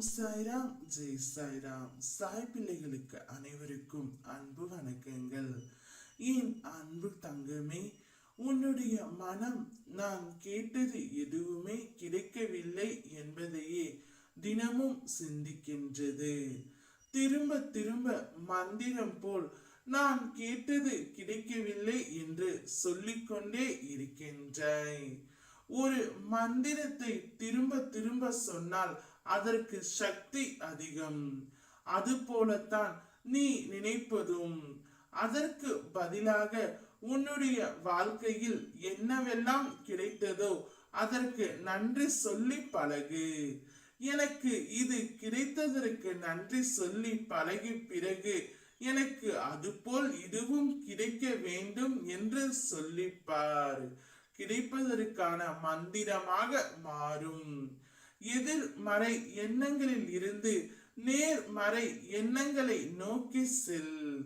ஓம் சாய்ராம் ஜெய் சாய்ராம் சாய் பிள்ளைகளுக்கு அனைவருக்கும் அன்பு வணக்கங்கள். என் அன்பு தங்கமே உன்னுடைய மனம் நான் கேட்டது எதுவுமே கிடைக்கவில்லை என்பதையே தினமும் சிந்திக்கின்றது. திரும்ப திரும்ப மந்திரம் போல் நான் கேட்டது கிடைக்கவில்லை என்று சொல்லிக்கொண்டே இருக்கின்றாய். ஒரு மந்திரத்தை திரும்ப திரும்ப சொன்னால் அதற்கு சக்தி அதிகம். அது போலத்தான் நீ நினைப்பதும். அதற்கு பதிலாக உன்னுடைய வாழ்க்கையில் என்னவெல்லாம் கிடைத்ததோ அதற்கு நன்றி சொல்லி பழகு. எனக்கு இது கிடைத்ததற்கு நன்றி சொல்லி பழகி பிறகு எனக்கு அதுபோல் இதுவும் கிடைக்க வேண்டும் என்று சொல்லிப்பார். கிடைப்பதற்கான மந்திரமாக மாறும். எதிர்மறை எண்ணங்களில் இருந்து நேர்மறை எண்ணங்களை நோக்கி செல்.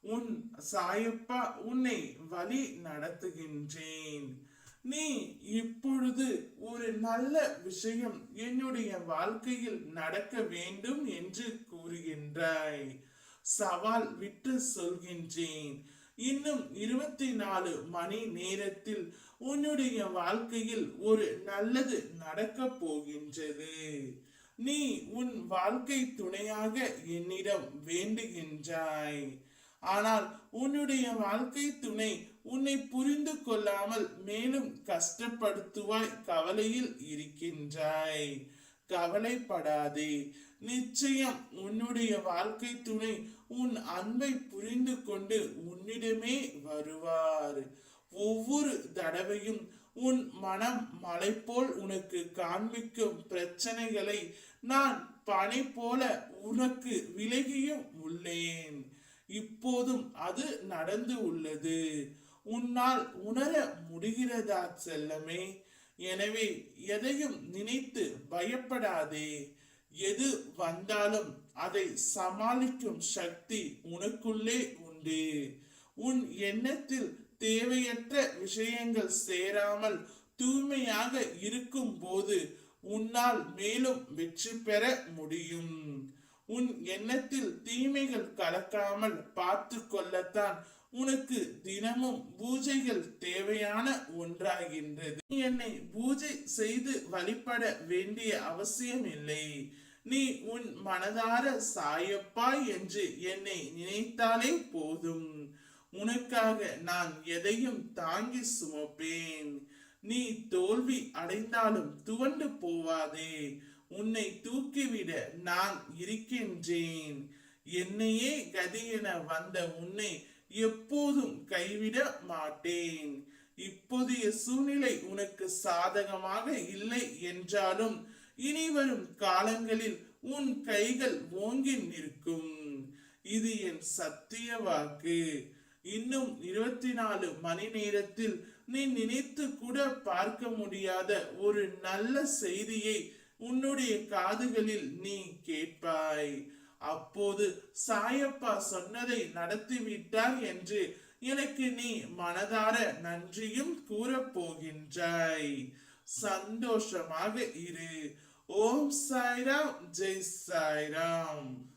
உன் சாயப்பா உன்னை வழி நடத்துகின்றேன். நீ இப்பொழுது ஒரு நல்ல விஷயம் என்னுடைய வாழ்க்கையில் நடக்க வேண்டும் என்று கூறுகின்றாய். சவால் விட்டு சொல்கின்றேன். இன்னும் இருபத்தி நாலு மணி நேரத்தில் உன்னுடைய வாழ்க்கையில் ஒரு நல்லது நடக்க போகின்றது. நீ உன் வாழ்க்கை துணையாக என்னிடம் வேண்டுகின்றாய். ஆனால் உன்னுடைய வாழ்க்கை துணை உன்னை புரிந்து கொள்ளாமல் மேலும் கஷ்டப்படுத்துவாய் கவலையில் இருக்கின்றாய். கவலைப்படாதே. நிச்சயம் உன்னுடைய வாழ்க்கை துணை உன் அன்பை புரிந்து கொண்டு உன்னிடமே வருவார். ஒவ்வொரு தடவையும் உன் மனம் மலை போல் உனக்கு காண்பிக்கும் பிரச்சனைகளை நான் பனை போல உனக்கு விலகியும் உள்ளேன். இப்போதும் அது நடந்து உள்ளது. உன்னால் உணர முடிகிறதா செல்லமே? எனவே எதையும் நினைத்து பயப்படாதே. எது வந்தாலும் அதை சமாளிக்கும் சக்தி உனக்குள்ளே உண்டு. உன் எண்ணத்தில் தேவையற்ற விஷயங்கள் சேராமல் தூய்மையாக இருக்கும் போது உன்னால் மேலும் வெற்றி பெற முடியும். உன் எண்ணத்தில் தீமைகள் கலக்காமல் பார்த்து கொள்ளத்தான் உனக்கு தினமும் பூஜைகள் தேவையான ஒன்றாகின்றது. நீ என்னை பூஜை செய்து வழிபட வேண்டிய அவசியம் இல்லை நீ உன் மனதார சாயப்பா என்று என்னை நினைத்தாலே போதும். உனக்காக நான் எதையும் தாங்கி சுமப்பேன். நீ தோல்வி அடைந்தாலும் துவண்டு போவாதே. உன்னை தூக்கிவிட நான் இருக்கின்றேன். என்னையே கதி என வந்த உன்னை எப்போதும் கைவிட மாட்டேன். இப்போதைய சூழ்நிலை உனக்கு சாதகமாக இல்லை என்றாலும் இனி வரும் காலங்களில் உன் கைகள் ஓங்கி நிற்கும். இது என் சத்திய வாக்கு. இன்னும் இருபத்தி நாலு மணி நேரத்தில் நீ நினைத்து கூட பார்க்க முடியாத ஒரு நல்ல செய்தியை உன்னுடைய காதுகளில் நீ கேட்பாய். அப்போது சாயப்பா சொன்னதை நடத்திவிட்டார் என்று எனக்கு நீ மனதார நன்றியும் கூற போகின்றாய் சந்தோஷமாக இரு. ஓம் சாய்ராம். ஜெய் சாய்ராம்.